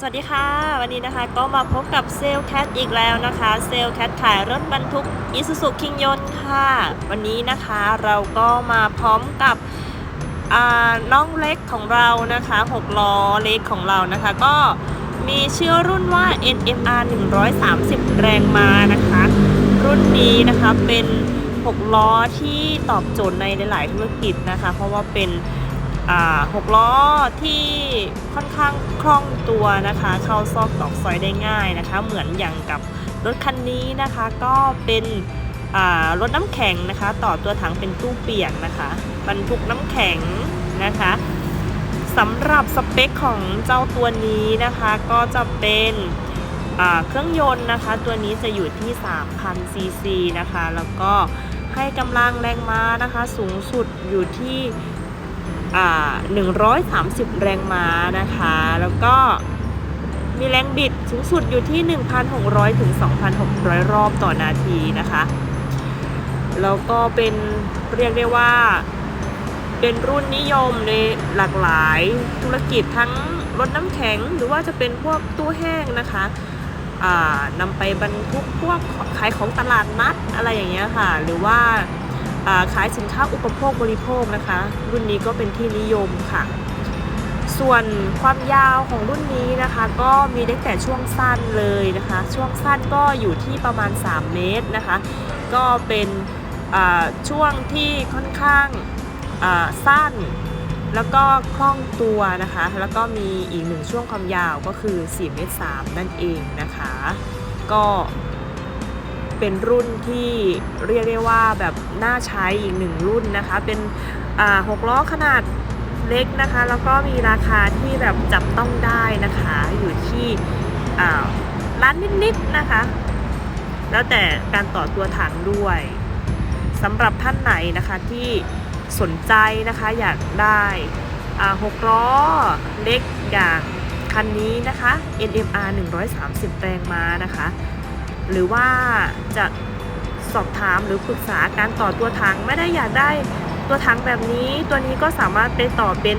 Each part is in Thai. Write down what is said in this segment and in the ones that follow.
สวัสดีค่ะ วันนี้นะคะก็มาพบกับเซลแคทอีกแล้วนะคะ เซลแคทขายรถบรรทุกอิสุสุคิงยนค่ะ วันนี้นะคะเราก็มาพร้อมกับอ่าน้องเล็กของเรานะคะ6ล้อเล็กของเรานะคะ ก็มีชื่อรุ่นว่า NMR 130 แรงม้านะคะ รุ่นนี้นะคะเป็น 6 ล้อที่ตอบโจทย์ในหลาย ๆ ธุรกิจนะคะ เพราะว่าเป็น หกล้อที่ค่อนข้างคล่องตัวนะคะ เข้าซอกตอกซอยได้ง่ายนะคะ เหมือนอย่างกับรถคันนี้นะคะก็เป็นรถน้ำแข็งนะคะ ต่อตัวถังเป็นตู้เปียกนะคะบรรทุกน้ำแข็งนะคะสำหรับสเปคของเจ้าตัวนี้นะคะก็จะเป็นเครื่องยนต์นะคะ ตัวนี้จะอยู่ที่ 3,000 ซีซีนะคะ แล้วก็ให้กำลังแรงม้านะคะ สูงสุดอยู่ที่ 130 แรงม้านะคะ แล้วก็มีแรงบิดสูงสุดอยู่ที่ 1,600 ถึง 2,600 รอบต่อนาทีนะคะ แล้วก็เป็นเรียกได้ว่าเป็นรุ่นนิยมในหลากหลายธุรกิจทั้งรถน้ำแข็งหรือว่าจะเป็นพวกตู้แห้งนะคะนำไปบรรทุกพวกขายของตลาดนัดอะไรอย่างเงี้ยค่ะ หรือว่า ขายสินค้าอุปโภคบริโภคนะคะ รุ่นนี้ก็เป็นที่นิยมค่ะ ส่วนความยาวของรุ่นนี้นะคะ ก็มีตั้งแต่ช่วงสั้นเลยนะคะ ช่วงสั้นก็อยู่ที่ประมาณ 3 เมตรนะคะ ก็เป็นช่วงที่ค่อนข้างสั้นแล้วก็คล่องตัวนะคะ แล้วก็มีอีกหนึ่งช่วงความยาวก็คือ4เมตร3นั่นเองนะคะ ก็ เป็นรุ่นที่เรียกได้ว่าแบบน่าใช้อีกหนึ่งรุ่นนะคะ เป็นหกล้อขนาดเล็กนะคะ แล้วก็มีราคาที่แบบจับต้องได้นะคะ อยู่ที่อ่าล้านนิดๆนะคะ แล้วแต่การต่อตัวถังด้วยสำหรับท่านไหนนะคะที่สนใจนะคะอยากได้หกล้อเล็กอย่างคันนี้นะคะ NMR 130 แรงม้านะคะ หรือว่าจะสอบถามหรือปรึกษาการต่อตัวถังไม่ได้อยากได้ตัวถังแบบนี้ตัวนี้ก็สามารถไปต่อเป็น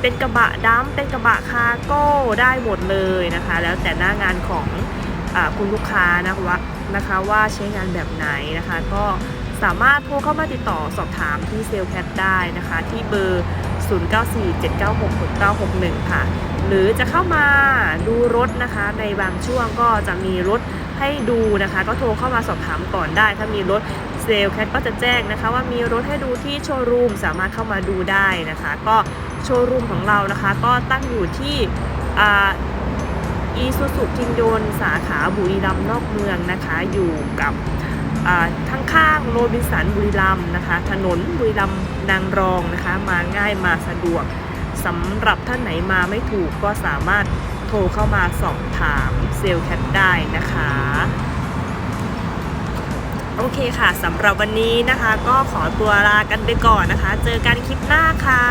เป็นกระบะดำเป็นกระบะคาร์โก้ได้หมดเลยนะคะ แล้วแต่หน้างานของอคุณลูกค้านะคะว่านะคะว่าใช้งานแบบไหนนะคะ ก็สามารถโทรเข้ามาติดต่อสอบถามที่เซลล์แคทได้นะคะ ที่เบอร์ 0947966961 ค่ะ หรือจะเข้ามาดูรถนะคะในบางช่วงก็จะมีรถ ให้ดูนะคะ ก็โทรเข้ามาสอบถามก่อนได้ ถ้ามีรถเซลล์แคทก็จะแจ้งนะคะ ว่ามีรถให้ดูที่โชว์รูมสามารถเข้ามาดูได้นะคะ ก็โชว์รูมของเรานะคะ ก็ตั้งอยู่ที่อีซูซูทิงโยนสาขาบุรีรัมย์นอกเมืองนะคะ อยู่กับอ่าทั้งข้างโรบินสันบุรีรัมย์นะคะ ถนนบุรีรัมย์นางรองนะคะ มาง่ายมาสะดวกสำหรับท่านไหนมาไม่ถูกก็สามารถ โทรเข้ามาสอบถามเซลล์แคทได้นะคะ โอเคค่ะสำหรับวันนี้นะคะ ก็ขอตัวลากันไปก่อนนะคะ เจอกันคลิปหน้าค่ะ